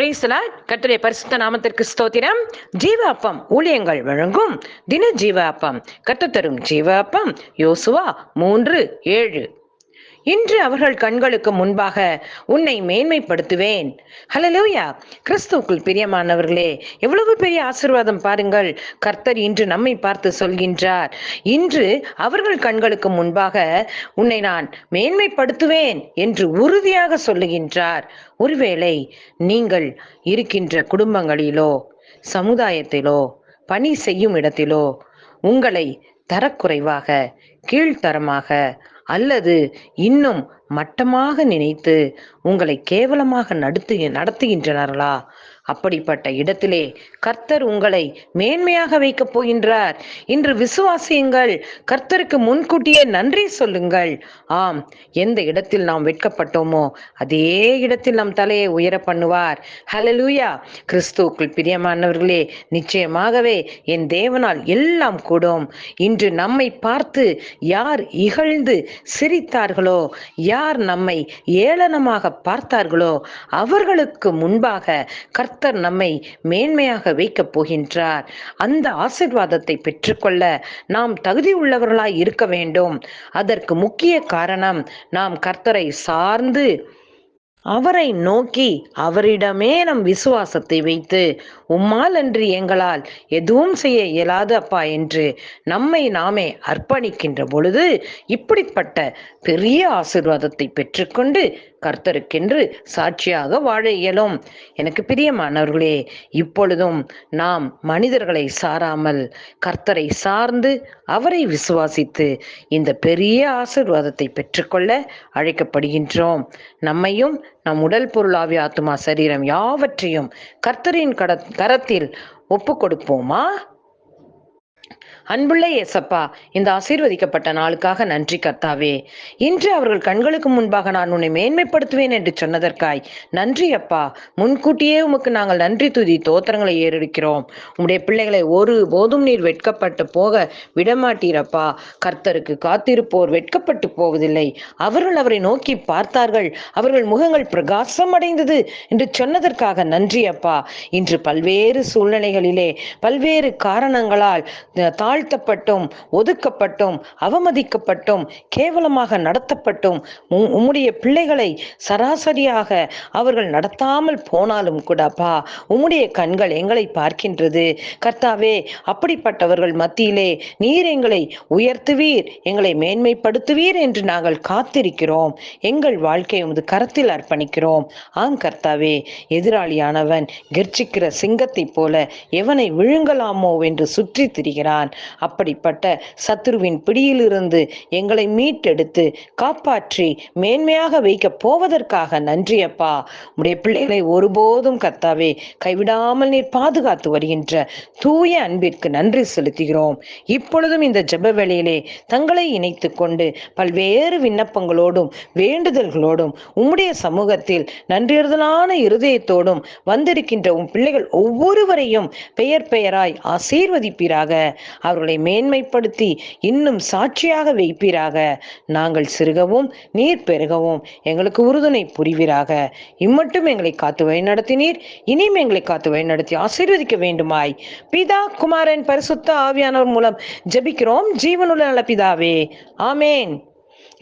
பிரேசலா கர்த்தருடைய பரிசுத்த நாமத்திற்கு ஸ்தோத்திரம். ஜீவ அப்பம் ஊழியங்கள் வழங்கும் தின ஜீவ அப்பம் கர்த்தர் தரும் ஜீவ அப்பம் யோசுவா மூன்று ஏழு. இன்று அவர்கள் கண்களுக்கு முன்பாக உன்னை மேன்மைப்படுத்துவேன். ஹலலூயா கிறிஸ்துவுக்குள் பிரியமானவர்களே எவ்வளவு பெரிய ஆசீர்வாதம் பாருங்கள். கர்த்தர் இன்று நம்மை பார்த்து சொல்கின்றார். இன்று அவர்கள் கண்களுக்கு முன்பாக உன்னை நான் மேன்மைப்படுத்துவேன் என்று உறுதியாக சொல்லுகின்றார். ஒருவேளை நீங்கள் இருக்கின்ற குடும்பங்களிலோ சமுதாயத்திலோ பணி செய்யும் இடத்திலோ உங்களை தரக்குறைவாக கீழ்த்தரமாக அல்லது இன்னும் மட்டமாக நினைத்து உங்களை கேவலமாக நடத்து நடத்துகின்றனர்களா? அப்படிப்பட்ட இடத்திலே கர்த்தர் உங்களை மேன்மையாக வைக்கப் போகின்றார். இன்று விசுவாசியுங்கள் கர்த்தருக்கு முன்கூட்டியே நன்றி சொல்லுங்கள். ஆம் எந்த இடத்தில் நாம் வெட்கப்பட்டோமோ அதே இடத்தில் நம் தலையை உயர பண்ணுவார். ஹலலூயா கிறிஸ்துவுக்குள் பிரியமானவர்களே நிச்சயமாகவே என் தேவனால் எல்லாம் கூடும். இன்று நம்மை பார்த்து யார் இகழ்ந்து சிரித்தார்களோ யார் நம்மை ஏளனமாக பார்த்தார்களோ அவர்களுக்கு முன்பாக கர்த்த கர்த்தர் நம்மை மேன்மையாக வைக்கப் போகின்றார். அந்த ஆசிர்வாதத்தை பெற்றுக்கொள்ள நாம் தகுதி உள்ளவர்களாய் இருக்க வேண்டும். அதற்கு முக்கிய காரணம் நாம் கர்த்தரை சார்ந்து அவரை நோக்கி அவரிடமே நம் விசுவாசத்தை வைத்து உம்மால் அன்று எங்களால் எதுவும் செய்ய இயலாது அப்பா என்று நம்மை நாமே அர்ப்பணிக்கின்ற பொழுது இப்படிப்பட்ட பெரிய ஆசிர்வாதத்தை பெற்றுக்கொண்டு கர்த்தருக்கென்று சாட்சியாக வாழ இயலும். எனக்கு பிரியமானவர்களே இப்பொழுதும் நாம் மனிதர்களை சாராமல் கர்த்தரை சார்ந்து அவரை விசுவாசித்து இந்த பெரிய ஆசிர்வாதத்தை பெற்றுக்கொள்ள அழைக்கப்படுகின்றோம். நம்மையும் நம் உடல் பொருளாவி ஆத்மா சரீரம் யாவற்றையும் கர்த்தரின் கட கரத்தில் ஒப்பு கொடுப்போமா அன்புள்ள ஏசப்பா இந்த ஆசீர்வதிக்கப்பட்ட நாளுக்காக நன்றி கர்த்தாவே. இன்று அவர்கள் கண்களுக்கு முன்பாக நான் உன்னை மேன்மைப்படுத்துவேன் என்று சொன்னதற்காய் நன்றி அப்பா. முன்கூட்டியே உமக்கு நாங்கள் நன்றி துதி தோத்திரங்களை ஏறெடுக்கிறோம். உம்முடைய பிள்ளைகளை ஒரு போதும் நீர் வெட்கப்பட்டு போக விடமாட்டீரப்பா கர்த்தருக்கு காத்திருப்போர் வெட்கப்பட்டு போவதில்லை. அவர்கள் அவரை நோக்கி பார்த்தார்கள். அவர்கள் முகங்கள் பிரகாசம் அடைந்தது என்று சொன்னதற்காக நன்றி அப்பா. இன்று பல்வேறு சூழ்நிலைகளிலே பல்வேறு காரணங்களால் தாழ் தாழ்த்தப்பட்டும் ஒதுக்கப்பட்டும் அவமதிக்கப்பட்டும் கேவலமாக நடத்தப்பட்டும் உம்முடைய பிள்ளைகளை சராசரியாக அவர்கள் நடத்தாமல் போனாலும் கூடப்பா உம்முடைய கண்கள் எங்களை பார்க்கின்றது. கர்த்தாவே அப்படிப்பட்டவர்கள் மத்தியிலே நீர் எங்களை உயர்த்துவீர் எங்களை மேன்மைப்படுத்துவீர் என்று நாங்கள் காத்திருக்கிறோம். எங்கள் வாழ்க்கையை உமது கரத்தில் அர்ப்பணிக்கிறோம். ஆம் கர்த்தாவே எதிராளியானவன் கெர்ச்சிக்கிற சிங்கத்தைப் போல எவனை விழுங்கலாமோ என்று சுற்றி திரிகிறான். அப்படிப்பட்ட சத்துருவின் பிடியிலிருந்து எங்களை மீட்டெடுத்து காப்பாற்றி மேன்மையாக வைக்க போவதற்காக நன்றியப்பா. உடைய பிள்ளைகளை ஒருபோதும் கத்தாவே கைவிடாமல் நீர் பாதுகாத்து வருகின்ற தூய அன்பிற்கு நன்றி செலுத்துகிறோம். இப்பொழுதும் இந்த ஜப வேளையிலே தங்களை இணைத்து கொண்டு பல்வேறு விண்ணப்பங்களோடும் வேண்டுதல்களோடும் உம்முடைய சமூகத்தில் நன்றியறுதலான இருதயத்தோடும் வந்திருக்கின்ற உன் பிள்ளைகள் ஒவ்வொருவரையும் பெயர் பெயராய் ஆசீர்வதிப்பீராக. அவர் அவர்களை மேன்மைப்படுத்தி இன்னும் சாட்சியாக வைப்பீராக. நாங்கள் சிறுகவும் நீர் பெருகவும் எங்களுக்கு உறுதுணை புரிவீராக. இம்மட்டும் எங்களை காத்து வழிநடத்தினீர் இனியும் எங்களை காத்து வழிநடத்தி ஆசீர்வதிக்க வேண்டுமாய். பிதா குமாரன் பரிசுத்த ஆவியானவர் மூலம் ஜெபிக்கிறோம். ஜீவனுள்ள நல்ல பிதாவே ஆமேன்.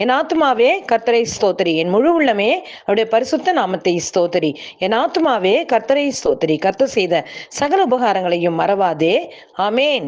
என் ஆத்மாவே கர்த்தரை ஸ்தோத்திரி. என் முழு உள்ளமே அவருடைய பரிசுத்த நாமத்தை ஸ்தோத்திரி. என் ஆத்மாவே கர்த்தரை ஸ்தோத்திரி. கர்த்தர் செய்த சகல உபகாரங்களையும் மறவாதே. ஆமேன்.